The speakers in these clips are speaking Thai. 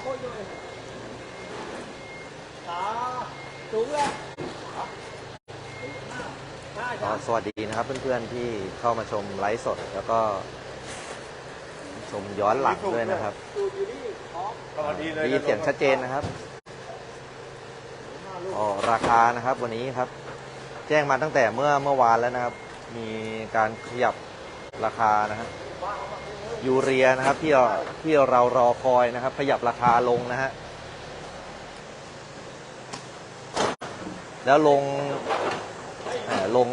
โคตรเลยขาสูงเลยได้ก็สวัสดีนะครับเพื่อนๆที่เข้ามาชมไลฟ์สดแล้วก็ชมย้อนหลังด้วยนะครับสูตรอยู่นี่พร้อมสวัสดีเลยมีเสียงชัดเจนนะครับอ๋อราคานะครับวันนี้ครับ แจ้งมาตั้งแต่เมื่อเมื่อวานแล้วนะครับ มีการขยับราคานะครับ ยูเรียนะครับที่เราที่เรารอคอยนะครับ ขยับราคาลงนะฮะแล้วลงลง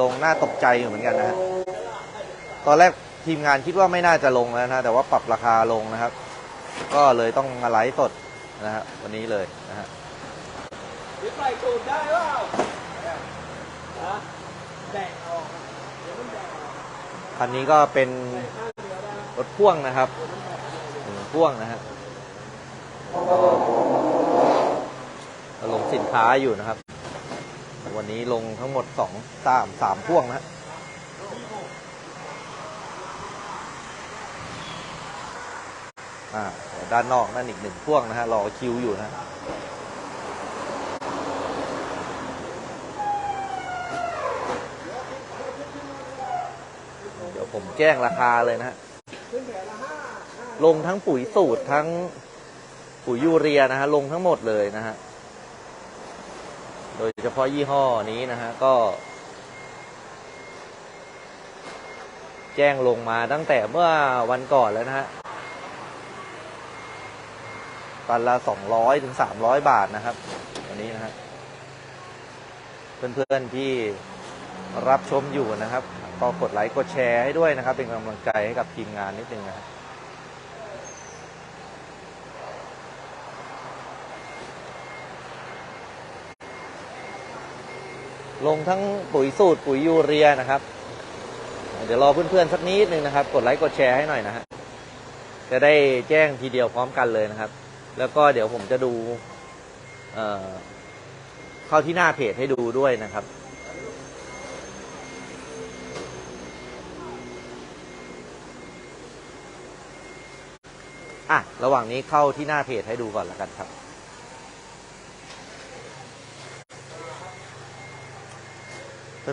ลงหน่าตกใจอยู่เหมือนกันนะฮะตอนแรกทีมงานคิดว่าไม่น่าจะลงแล้วนะแต่ว่าปรับราคาลงนะครับ ก็เลยต้องมาไลฟ์สดนะฮะวันนี้เลยนะฮะใส่สูตรได้เปล่าแดกออกคันนี้ก็เป็น รถพ่วงนะครับพ่วงนะฮะลงสินค้าอยู่นะครับ วันนี้ลงทั้งหมดสองสามสามพ่วงนะฮะอ่าด้านนอกนั่นอีกหนึ่งพ่วงนะฮะรอคิวอยู่นะฮะเดี๋ยวผมแจ้งราคาเลยนะฮะ ขึ้นแผงละห้าห้า ลงทั้งปุ๋ยสูตรทั้งปุ๋ยยูเรียนะฮะลงทั้งหมดเลยนะฮะโดยเฉพาะยี่ห้อนี้นะฮะก็ แจ้งลงมาตั้งแต่เมื่อวันก่อนแล้วนะฮะตันละสองร้อยถึงสามร้อยบาทนะครับวันนี้นะฮะเพื่อนๆที่รับชมอยู่นะครับ ก็กดไลค์กดแชร์ให้ด้วยนะครับ เป็นกำลังใจให้กับทีมงานนิดนึงนะครับ ลงทั้งปุ๋ยสูตรปุ๋ยยูเรียนะครับ เดี๋ยวรอเพื่อนๆสักนิดนึงนะครับ กดไลค์กดแชร์ให้หน่อยนะฮะจะได้แจ้งทีเดียวพร้อมกันเลยนะครับ แล้วก็เดี๋ยวผมจะดูเเข้าที่หน้าเพจให้ดูด้วยนะครับอะระหว่างนี้เข้าที่หน้าเพจให้ดูก่อนแล้วกันครับ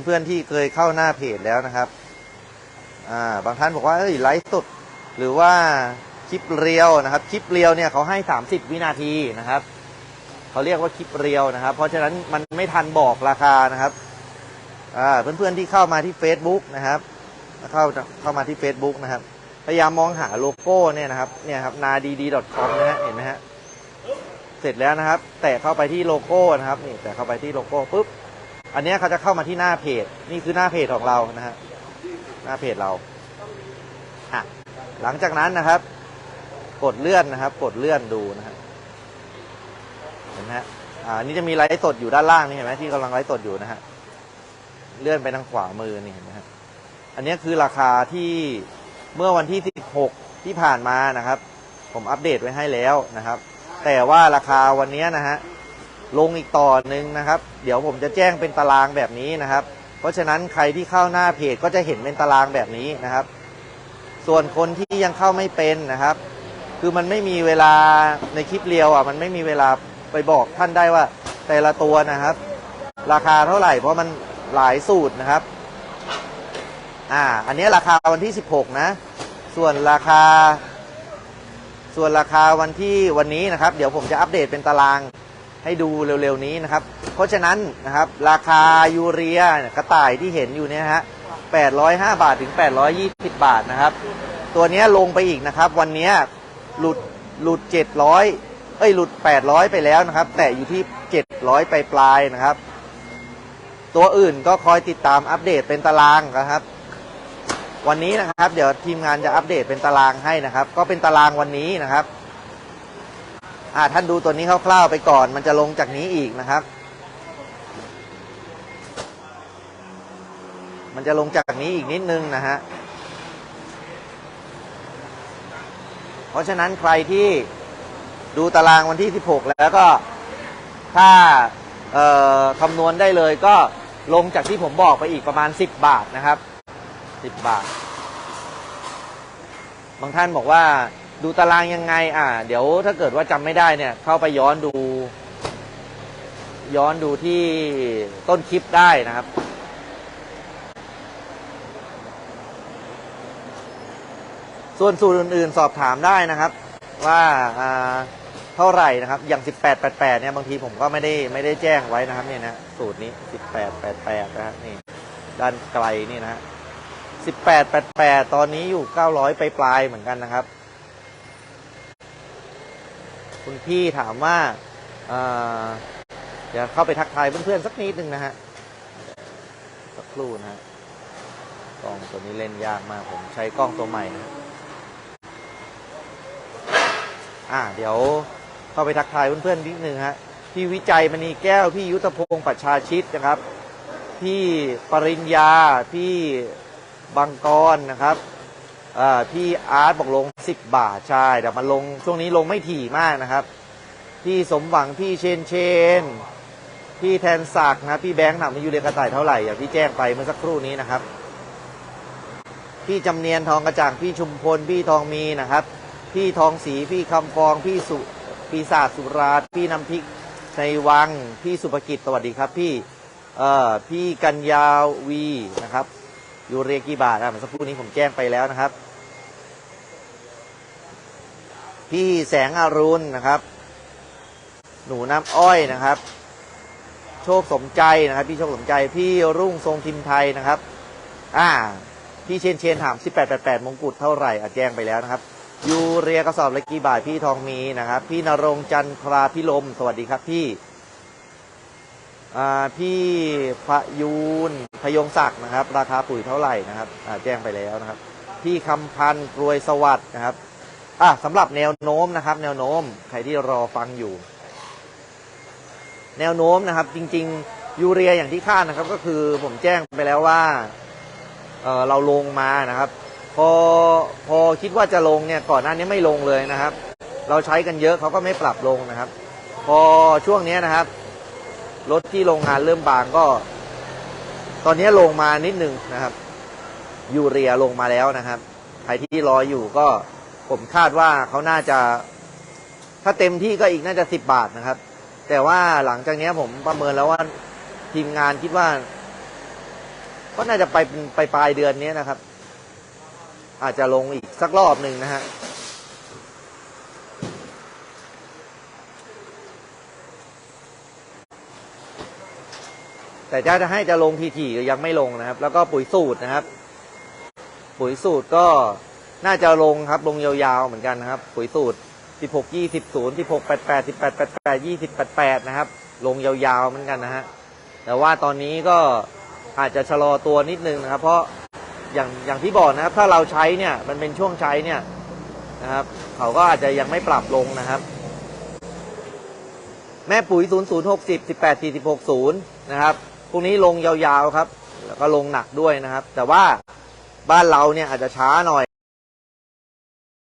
เพื่อนๆที่เคยเข้าหน้าเพจแล้วนะครับอ่าบางท่านบอกว่าเอ้ยไลฟ์สดหรือว่าคลิปเรียวนะครับ คลิปเรียวเนี่ยเขาให้ 30 วินาทีนะครับเขาเรียกว่าคลิปเรียวนะครับ เพราะฉะนั้นมันไม่ทันบอกราคานะครับอ่าเพื่อนๆที่เข้ามาที่ Facebook นะครับ เข้าเข้ามาที่ Facebook นะครับ พยายามมองหาโลโก้เนี่ยนะครับเนี่ยครับ nadidi.com นะฮะเห็นไหมฮะเสร็จแล้วนะครับ แตะเข้าไปที่โลโก้นะครับนี่แตะเข้าไปที่โลโก้ปุ๊บ อันนี้เขาจะเข้ามาที่หน้าเพจ นี่คือหน้าเพจของเรานะฮะหน้าเพจเราอะหลังจากนั้นนะครับ กดเลื่อนนะครับ กดเลื่อนดูนะฮะเห็นไหมฮะอ่านี่จะมีไลฟ์สดอยู่ด้านล่างนี่เห็นไหมที่กำลังไลฟ์สดอยู่นะฮะเลื่อนไปทางขวามือนี่เห็นไหมฮะอันนี้คือราคาที่เมื่อวันที่ 16 ที่ผ่านมานะครับ ผมอัปเดตไว้ให้แล้วนะครับ แต่ว่าราคาวันนี้นะฮะ ลงอีกต่อหนึ่งนะครับ เดี๋ยวผมจะแจ้งเป็นตารางแบบนี้นะครับ เพราะฉะนั้นใครที่เข้าหน้าเพจก็จะเห็นเป็นตารางแบบนี้นะครับ ส่วนคนที่ยังเข้าไม่เป็นนะครับ คือมันไม่มีเวลาในคลิปเรียวอะมันไม่มีเวลาไปบอกท่านได้ว่า แต่ละตัวนะครับ ราคาเท่าไหร่เพราะมันหลายสูตรนะครับ อ่า อันนี้ราคาวันที่ 16 นะ ส่วนราคา ส่วนราคาวันที่วันนี้นะครับ เดี๋ยวผมจะอัปเดตเป็นตาราง ให้ดูเร็วๆนี้นะครับ เพราะฉะนั้นนะครับราคายูเรียกระต่ายที่เห็นอยู่เนี่ยฮะ805 บาทถึง 820 บาทนะครับ ตัวนี้ลงไปอีกนะครับ วันนี้หลุดหลุด 700 เอ้ยหลุด 800 ไปแล้วนะครับ แต่อยู่ที่ 700 ไปปลายนะครับ ตัวอื่นก็คอยติดตามอัปเดตเป็นตารางนะครับ วันนี้นะครับ เดี๋ยวทีมงานจะอัปเดตเป็นตารางให้นะครับ ก็เป็นตารางวันนี้นะครับ อ่าท่านดูตัวนี้คร่าวๆไปก่อน มันจะลงจากนี้อีกนะครับ มันจะลงจากนี้อีกนิดนึงนะฮะ เพราะฉะนั้นใครที่ดูตารางวันที่ 16 แล้วก็ถ้าคำนวณได้เลยก็ลงจากที่ผมบอกไปอีกประมาณ 10 บาทนะครับ 10 บาท บางท่านบอกว่า ดูตารางยังไง อ่า เดี๋ยวถ้าเกิดว่าจำไม่ได้เนี่ย เข้าไปย้อนดู ย้อนดูที่ต้นคลิปได้นะครับ ส่วนสูตรอื่นๆ สอบถามได้นะครับ ว่าอ่าเท่าไหร่นะครับ อย่าง 1888 เนี่ย บางทีผมก็ไม่ได้ไม่ได้แจ้งไว้นะครับเนี่ยนะ สูตรนี้ 1888 นะฮะนี่ ด้านไกลนี่นะฮะ1888 ตอนนี้อยู่ 900 ไปปลายเหมือนกันนะครับ คุณพี่ถามว่าเดี๋ยวเข้าไปทักทายเพื่อนๆสักนิดนึงนะฮะสักครู่นะฮะกล้องตัวนี้เล่นยากมาก ผมใช้กล้องตัวใหม่นะอ่าเดี๋ยวเข้าไปทักทายเพื่อนๆนิดนึงฮะพี่วิจัยมณีแก้วพี่ยุทธพงศ์ปัชชาชิตนะครับ พี่ปริญญาพี่บังกรนะครับ พี่อาร์ตบอกลง 10 บาทใช่แต่มันลงช่วงนี้ลงไม่ถี่มากนะครับ พี่สมหวังพี่เชนเชน พี่แทนศักนะพี่แบงค์หนักมายูเรียกระต่ายเท่าไหร่อย่างที่แจ้งไปเมื่อสักครู่นี้นะครับ พี่จำเนียนทองกระจ่างพี่ชุมพลพี่ทองมีนะครับ พี่ทองศรีพี่คำฟองพี่สุปีศาจสุราชพี่น้ำพริกในวังพี่สุภกิจสวัสดีครับพี่เอ่อพี่กัญญาวีนะครับ ยูเรียกี่บาทอะเมื่อสักครู่นี้ผมแจ้งไปแล้วนะครับ พี่แสงอรุณนะครับ หนูน้ำอ้อยนะครับ โชคสมใจนะครับ พี่โชคสมใจพี่รุ่งทรงทิมไทยนะครับ อ่า พี่เชนเชนถาม 1888 มงกุฎเท่าไหร่อะแจ้งไปแล้วนะครับยูเรียกระสอบละกี่บาทพี่ทองมีนะครับ พี่นรงจันทราพิลมสวัสดีครับพี่ พี่พยูนพยงศักดิ์นะครับ ราคาปุ๋ยเท่าไหร่นะครับแจ้งไปแล้วนะครับ พี่คำพันธ์กรวยสวัสดิ์นะครับอะสำหรับแนวโน้มนะครับ แนวโน้มใครที่รอฟังอยู่ แนวโน้มนะครับ จริง ๆ ยูเรียอย่างที่คาดนะครับ ก็คือผมแจ้งไปแล้วว่าเเราลงมานะครับ พอพอคิดว่าจะลงเนี่ยก่อนหน้านี้ไม่ลงเลยนะครับ เราใช้กันเยอะเขาก็ไม่ปรับลงนะครับ พอช่วงนี้นะครับ รถที่โรงงานเริ่มบางก็ ตอนนี้ลงมานิดนึงนะครับยูเรียลงมาแล้วนะครับใครที่รออยู่ก็ผมคาดว่าเขาน่าจะ ถ้าเต็มที่ก็อีกน่าจะสิบบาทนะครับ แต่ว่าหลังจากนี้ผมประเมินแล้วว่าทีมงานคิดว่า ก็น่าจะไปไปปลายเดือนนี้นะครับ อาจจะลงอีกสักรอบหนึ่งนะฮะ แต่จะให้จะลงทีๆก็ยังไม่ลงนะครับ แล้วก็ปุ๋ยสูตรนะครับ ปุ๋ยสูตรก็น่าจะลงครับ ลงยาวๆเหมือนกันนะครับ ปุ๋ยสูตร 16 20 0 16 88 18 88 20 88 นะครับ ลงยาวๆเหมือนกันนะฮะแต่ว่าตอนนี้ก็อาจจะชะลอตัวนิดนึงนะครับ เพราะอย่างอย่างที่บอกนะครับ ถ้าเราใช้เนี่ยมันเป็นช่วงใช้เนี่ยนะครับ เขาก็อาจจะยังไม่ปรับลงนะครับ แม่ปุ๋ย 0060 18 46 0 นะครับ พวกนี้ลงยาวๆครับ แล้วก็ลงหนักด้วยนะครับ แต่ว่าบ้านเราเนี่ยอาจจะช้าหน่อย